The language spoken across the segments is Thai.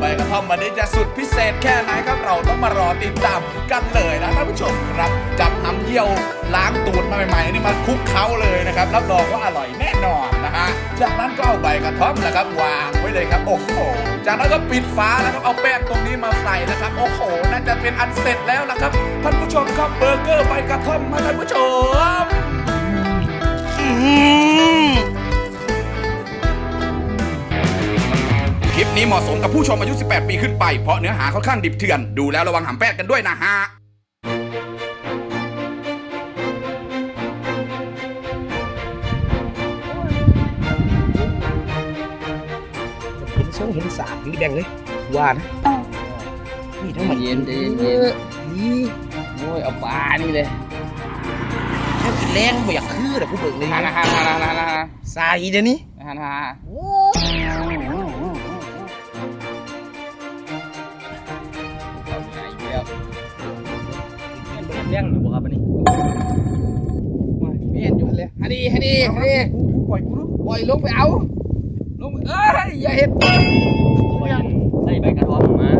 ใบกระท่อมวันนี้จะสุดพิเศษแค่ไหนครับเราต้องมารอติดตามกันเลยนะท่านผู้ชมครับจับน้ำเยี่ยวล้างตูดมาใหม่ๆนี่มาคุกเคล้าเลยนะครับรับรองว่าอร่อยแน่นอนนะฮะจากนั้นก็เอาใบกระท่อมนะครับวางไว้เลยครับโอ้โหจากนั้นก็ปิดฝาแล้วครับเอาแป้งตรงนี้มาใส่นะครับโอ้โหน่าจะเป็นอันเสร็จแล้วนะครับท่านผู้ชมครับเบอร์เกอร์ใบกระท่อมมาท่านผู้ชมค ลิปนี้เหมาะสมกับผู้ชมอายุ 18 ปีขึ้นไป เพราะเนื้อหาค่อนข้างดิบเถื่อน ดูแล้วระวังหำแปดกันด้วยนะฮะเห็นทรงเห็นสาดนี่แดงเลยว่านะนี่ทั้งหมดเย็นเย็นเย็นนี่โอ้ยเอาปลานี่เลยแค่กินแรงบ่อยากคือแต่ผู้เบิกเลยฮานาฮานาฮานาฮานาสายเดี๋ยวนี้ฮานาฮาโอ้ เลี้ยงอยู่บ่ครับอันนี้ไม่เห็นอยู่เลยฮันดีฮันดีฮันดีปล่อยกูรู้ปล่อยลงไปเอาลงไปเอ้ยอย่าเห็นได้ใบกระท่อมมา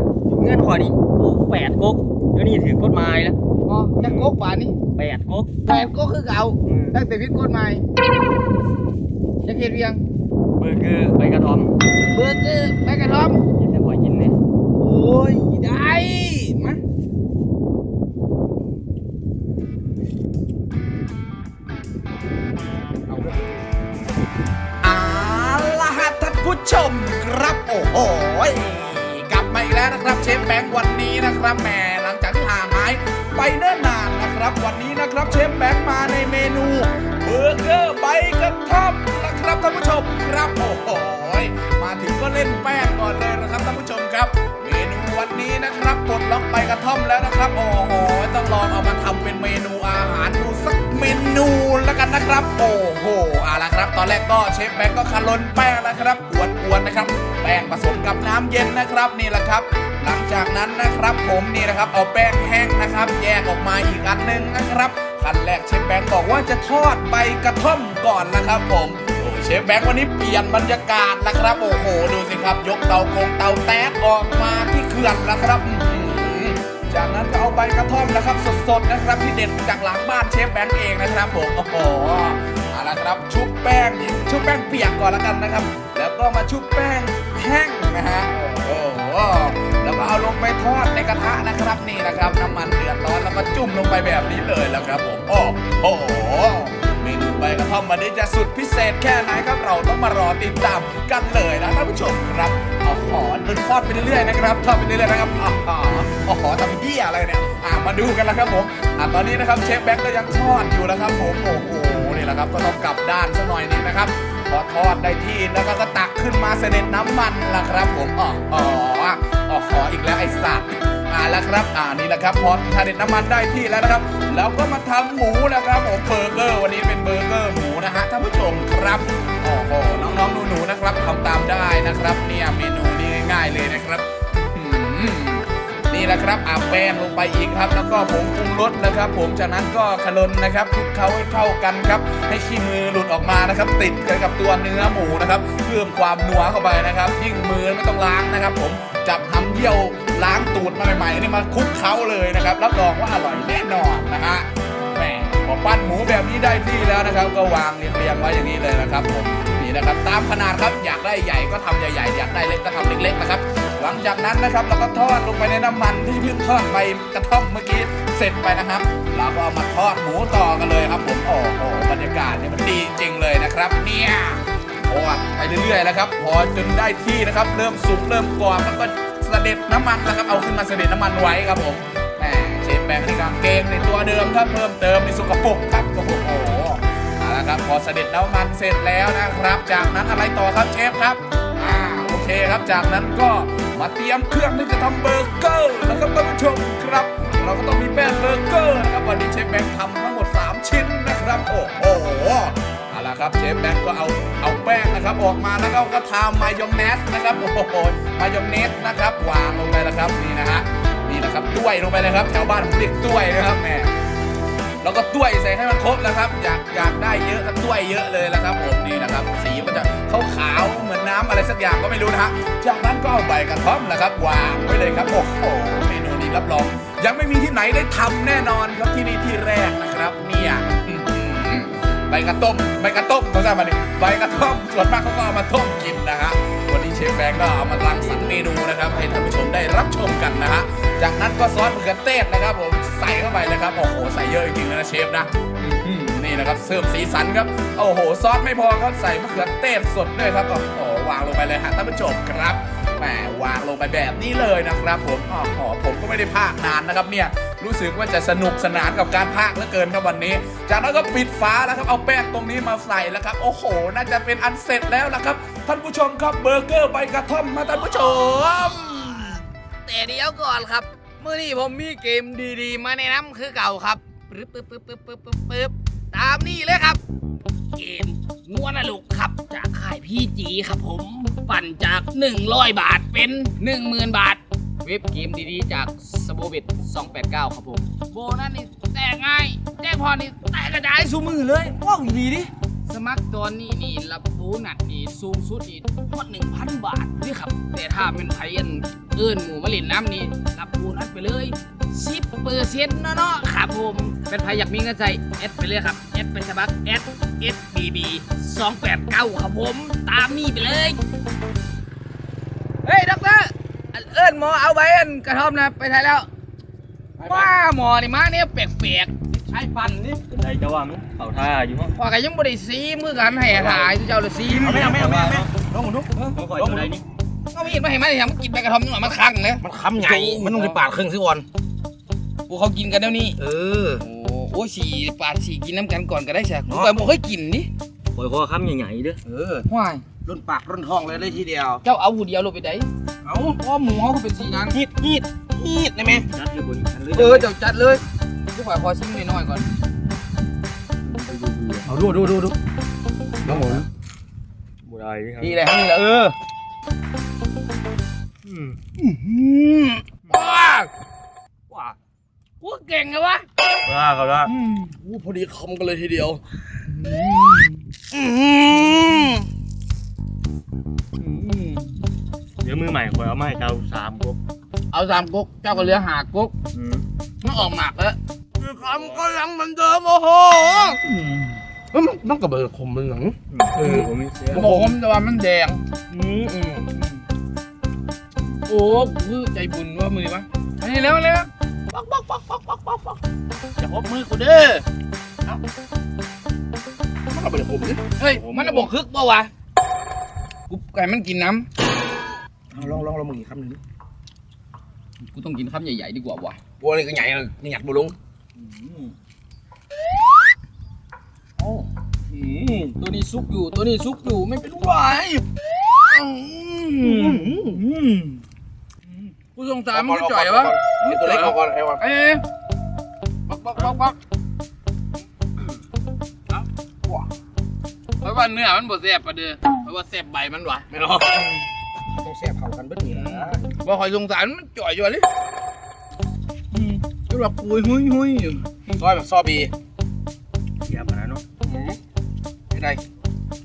เงื่อนขอนี้โอ้แปดก๊กเดี๋ยวนี้ถือกฎหมายแล้วอ๋อจะโกกป่านี่แปดก๊กแปดโกกคือเก่าตั้งแต่พิษกฎหมายจะเห็นเรียงเบอร์เกอร์ใบกระท่อมเบอร์เกอร์แม่กระท่อมอยังแต่ขอกินเนี่ยโอ้ยได้ แล้วนะครับเชฟแบงค์วันนี้นะครับแหมหลังจากที่ห่างหายไปเนิ่นนานนะครับ วันนี้นะครับเชฟแบงค์มาในเมนูเบอร์เกอร์ใบกระท่อมนะครับท่านผู้ชมครับโอ้โห มาถึงก็เล่นแป้งก่อนเลยนะครับท่านผู้ชมครับ เมนูวันนี้นะครับปลดล็อกใบกระท่อมแล้วนะครับ โอ้โหต้องลองเอามาทำเป็นเมนูอาหารดูสักเมนูแล้วกันนะครับ โอ้โหเอาละครับ ตอนแรกก็เชฟแบงก็คาลนแป้งนะครับกวนๆนะครับ แป้งผสมกับน้ำเย็นนะครับนี่แหละครับหลังจากนั้นนะครับผมนี่นะครับเอาแป้งแห้งนะครับ แยกออกมาอีกอันหนึงนะครับขั้นแรกเชฟแบงบอกว่าจะทอดใบกระท่อมก่อนนะครับผม เชฟแบงค์วันนี้เปลี่ยนบรรยากาศแล้วครับโอ้โหดูสิครับ ยกเตากงเตาแตกออกมาที่เขื่อนแล้วครับจากนั้นก็เอาใบกระท่อมนะครับ สดๆนะครับ ที่เด็ดจากหลังบ้านเชฟแบงค์เองนะครับผมโอ้โหเอาละครับชุบแป้งชุบแป้งเปียกก่อนแล้วกันนะครับ แล้วก็มาชุบแป้งแห้งนะฮะโอ้โหแล้วก็เอาลงไปทอดในกระทะนะครับนี่นะครับ น้ำมันเดือดร้อนแล้วก็จุ่มลงไปแบบนี้เลยแล้วครับผมโอ้โห กระท่อมวันนี้จะสุดพิเศษแค่ไหนครับเราต้องมารอติดตามกันเลยนะท่านผู้ชมครับเอาขอเดินทอดไปเรื่อยๆนะครับทอดไปเรื่อยๆนะครับอ๋ออ๋อขอทำเหี้ยอะไรเนี่ยอ่ามาดูกันแล้วครับผมอ่าตอนนี้นะครับเชฟแบงค์ก็ยังทอดอยู่นะครับผมโอ้โหนี่แหละครับก็ต้องกลับด้านสักหน่อยนึงนะครับ พอทอดได้ที่แล้วก็ก็ตักขึ้นมาเสด็จน้ำมันล่ะครับ ผมอ๋ออ๋ออ๋อขออีกแล้วไอ้สัตว์อ่าแล้วครับ อ่านี่แหละครับพอทาเด็ดน้ำมันได้ที่แล้วนะครับ แล้วก็มาทำหมูนะครับผมเบอร์เกอร์วันนี้เป็นเบอร์เกอร์หมูนะฮะท่านผู้ชมครับโอ้โหน้องๆหนูๆนะครับทำตามได้นะครับ เนี่ยเมนูนี้ง่ายๆเลยนะครับ นี่แหละครับอาแป้งลงไปอีกครับ แล้วก็ผงปรุงรสนะครับ ผมจากนั้นก็ขลนนะครับคลุกเคล้าให้เข้ากันครับ ให้ขี้มือหลุดออกมานะครับ ติดกันกับตัวเนื้อหมูนะครับเพิ่มความนัวเข้าไปนะครับ ยิ่งมือไม่ต้องล้างนะครับ ผมจับทำเยี่ยวล้างตูดมาใหม่ๆนี่มาคลุกเคล้าเลยนะครับรับรองว่าอร่อยแน่นอนนะฮะแหมพอปั้นหมูแบบนี้ได้ที่แล้วนะครับ ก็วางเรียงๆไว้อย่างนี้เลยนะครับ ผมนี่นะครับ ตามขนาดครับอยากได้ใหญ่ก็ทำใหญ่ๆอยากได้เล็กก็ทำเล็กๆนะครับ ลังจากนั้นนะครับเราก็ทอดลงไปในน้ำมันที่เพิ่งทอดไปกระท่อมเมื่อกี้เสร็จไปนะครับ เราก็เอามาทอดหมูต่อกันเลยครับ ผมโอ้โหบรรยากาศเนี่ยมันดีจริงเลยนะครับ เนี่ยทอดไปเรื่อยๆแล้วครับพอจนได้ที่นะครับ เริ่มสุกเริ่มกรอบแล้วก็เสด็จน้ำมันนะครับ เอาขึ้นมาเสด็จน้ำมันไว้ครับผมแหมเชฟแบงค์ในกางเกงในตัวเดิมครับเพิ่มเติมในสุกปรกครับโอ้โหเอาละครับพอเสด็จน้ำมันเสร็จแล้วนะครับ จากนั้นอะไรต่อครับเชฟครับอ่าโอเคครับจากนั้นก็ มาเตรียมเครื่องที่จะทำเบอร์เกอร์นะครับท่านผู้ชมครับ เราก็ต้องมีแป้งเบอร์เกอร์นะครับวันนี้เชฟแบงค์ทำทั้งหมด 3 ชิ้นนะครับโอ้โหเอาละครับเชฟแบงก์ก็เอาเอาแป้งนะครับออกมาแล้วก็ก็ทามายองเนสนะครับโอ้โหมายองเนสนะครับวางลงไปแล้วครับนี่นะฮะนี่นะครับด้วยลงไปเลยครับแถวบ้านผมเรียกด้วยนะครับแหม แล้วก็ต้วยใส่ให้มันครบนะครับ อยากอยากได้เยอะก็ต้วยเยอะเลยนะครับผมนี่นะครับ สีมันจะขาวๆเหมือนน้ำอะไรสักอย่างก็ไม่รู้นะฮะจากนั้นก็เอาใบกระท่อมนะครับวางไว้เลยครับโอ้โหเมนูนี้รับรอง ยังไม่มีที่ไหนได้ทำแน่นอนครับที่นี่ที่แรกนะครับเนี่ยใบกระต้มใบกระต้มเขาจะมาดิใบกระท่อมส่วนมากเขาก็เอามาต้มกินนะฮะวันนี้เชฟแบงก์ก็เอามารังสรรค์เมนูนะครับ ให้ท่านผู้ชมได้รับชมกันนะฮะจากนั้นก็ซอสมะเขือเทศนะครับผม ใส่เข้าไปเลยครับ โอ้โห ใส่เยอะจริงๆนะเชฟนะอื้อหือนี่นะครับเสร์ฟสีสันครับ โอ้โห ซอสไม่พอครับ ใส่มะเขือเทศสดด้วยครับ โอ้โห วางลงไปเลยฮะท่านผู้ชมครับ แหม วางลงไปแบบนี้เลยนะครับผมอ๋อผมก็ไม่ได้พากนานนะครับเนี่ยรู้สึกว่าจะสนุกสนานกับการพากเหลือเกินครับวันนี้ จากนั้นก็ปิดฝาแล้วครับ เอาแป้งตรงนี้มาใส่แล้วครับ โอ้โห น่าจะเป็นอันเสร็จแล้วละครับ ท่านผู้ชมครับเบอร์เกอร์ใบกระท่อมมาท่านผู้ชม แต่เดี๋ยวก่อนครับ มื่อนี้ผมมีเกมดีๆ มาแนะนำคือเก่าครับปึ๊บปึ๊บปึ๊บปึ๊บปึ๊บปึ๊บปึ๊บตามนี่เลยครับ เกมงัวนรกครับจากค่ายพี่จีครับผม ปั่นจาก 100 บาทเป็น 10,000 บาท เว็บเกมดีๆ จากสโบบิท289 ครับผม โบนัสนี่แตกง่ายแจ้งพอนี่แตกกระจายสูมือเลยว้าวดีดิสมัครตอนนี้นี่รับโบนัสนี่สูงสุดนี่หมด1,000 บาทนี่ครับ แต่ถ้าเป็นไทยอันเอิ้นหมูมาเล่นน้ำนี่รับโบนัสไปเลย10เปอร์เซ็นต์เนาะๆครับผม เป็นใครอยากมีเงินใจแอดไปเลยครับแอดไปสมัครแอด SBB 289ครับผม ตามนี่ไปเลย เฮ้ยด็อกเตอร์อันเอิ้นหมอเอาไว้อันกระท่อมนะไปไทยแล้วว่าหมอนี่มาเนี่ยแปลกๆใช้ปั่นนี่เป็นไรจะว่ามั้ยเข่าท่าอยู่มั้งพอกันยังบ่ได้ซีมือกันให้หายเจ้าเลยซีเอาไม่เอาไม่เอาไม่เอาไม่ลองดูเขาคอยอยู่ไหนนี่ ก็มีเห็นมาเห็นมาเห็นมันกินไปกระท่อมนี่หน่อยมันคังเลยมันคำใหญ่มันต้องไปปาดครึ่งสิวอนกูเขากินกันเดี๋ยวนี้ เออโอ้โอ้สีปาดสีกินน้ำกันก่อนก็ได้ใช่กูไปบ่เคยกินนี่คอยคอค้ำใหญ่ๆเด้อเออว้ายรุ่นปากรุ่นท้องเลยเลยทีเดียว เจ้าเอาหูเดียวลงไปได้เอาเพราะหมูเขาก็เป็นสีนั้นฮีดฮีดฮีดได้ไหมจัดเลยบนกันเลยเออเจ้าจัดเลยกูขอขอชิมหน่อยๆก่อนเอาดูดูดูดูน้องหมูบุได้นี่ครับดีเลยครับนี่แหละเอออืม ว้าว้ากูเก่งไงวะว่าเขาละอู้พอดีคำกันเลยทีเดียวเดี๋ยวมือใหม่คอยเอามาให้เจ้าสามก๊กเอาสามก๊กเจ้าก็เหลือหาก๊กอืมมันออกหมากแล้วคือคำก็ยังเหมือนเดิมโอ้โหเอ้ยมันต้องกระเบิดคมมันหนังเออผมมีเสียโอ้โหแต่ว่ามันแดงอืมอืม โอ้คือใจบุญว่ามือวะอันนี้แล้วแล้วปักปักปักปักปักปักปักอย่าพบมือกูเด้อมันกระเบิดคมดิเฮ้ยมันระบบคึกเปล่าวะกูไก่มันกินน้เอาลองลองลองมึงอีกคำหนึ่งดิำกูต้องกินคำใหญ่ๆดีกว่าวะบัวนี่ก็ใหญ่เลยนี่หยัดบุลงโอ้อืมตัวนี้ซุกอยู่ตัวนี้ซุกอยู่ไม่เป็นไรอืม กูสงสารมันจ่อยวะไอตัวเล็กเอาก่อนไอ้วันเอ๊ะปักปักปักปักเพราะว่าเนื้อมันบ่แซ่บปะเด้อเพราะว่าแซ่บใบมันวะไม่หรอกต้องแซ่บเข้ากันเบิ้ลนี่นะบ่คอยสงสารมันจ่อยอยู่เลยก็แบบปุยหุยหุยอยู่ซอยแบบซอบีเสียบมาแล้วเนาะไม่ได้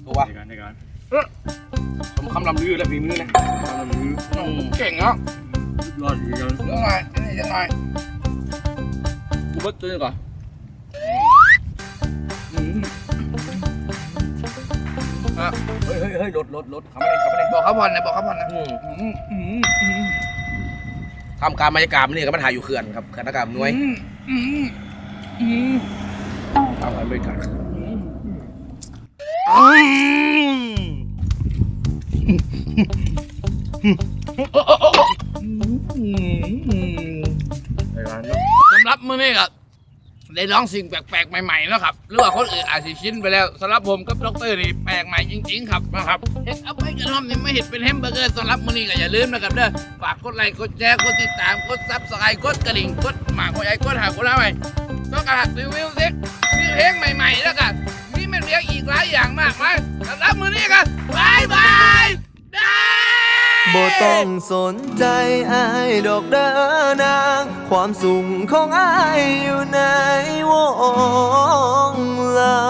ตัวในการในการสมคำลำลือและฝีมือนะเก่งเนาะ ยอดดีจังเรื่องอะไรจะไหนจะไหนกูเบิดตัวนี้ก่อนเฮ้ยเฮ้ยเฮ้ยลดลดลดคำไม่ได้คำไม่ได้บอกเขาผ่อนนะบอกเขาผ่อนนะอืมอืมอืมอืมทำการบรรยากาศมันนี่ก็มาถ่ายอยู่เขื่อนครับเขื่อนอากาศน่วยอืมอืมอืมทำการบรรยากาศในการเนาะ สำหรับมื้อนี้ก็ได้ลองสิ่งแปลกๆใหม่ๆแล้วครับหรือว่าคนอื่นอาจจะชินไปแล้วสำหรับผมกับดรนี่แปลกใหม่จริง ๆ ครับนะครับเห็ดเอาไปกระท่อมนี่ไม่เห็ดเป็นแฮมเบอร์เกอร์สำหรับมื้อนี้ก็อย่าลืมนะครับเด้อฝากกดไลค์กดแชร์กดติดตามกดซับสไครต์กดกระดิ่งกดหมากกดไอ้กดหากดอะไรต้องการรีวิวสิมีเพลงใหม่ๆแล้วกันมีเมนูอีกหลายอย่างมากมายสำหรับมื้อนี้กันบ ต้องสนใจอายดอกเด้อนาง ความสูงของอายอยู่ในวงเรา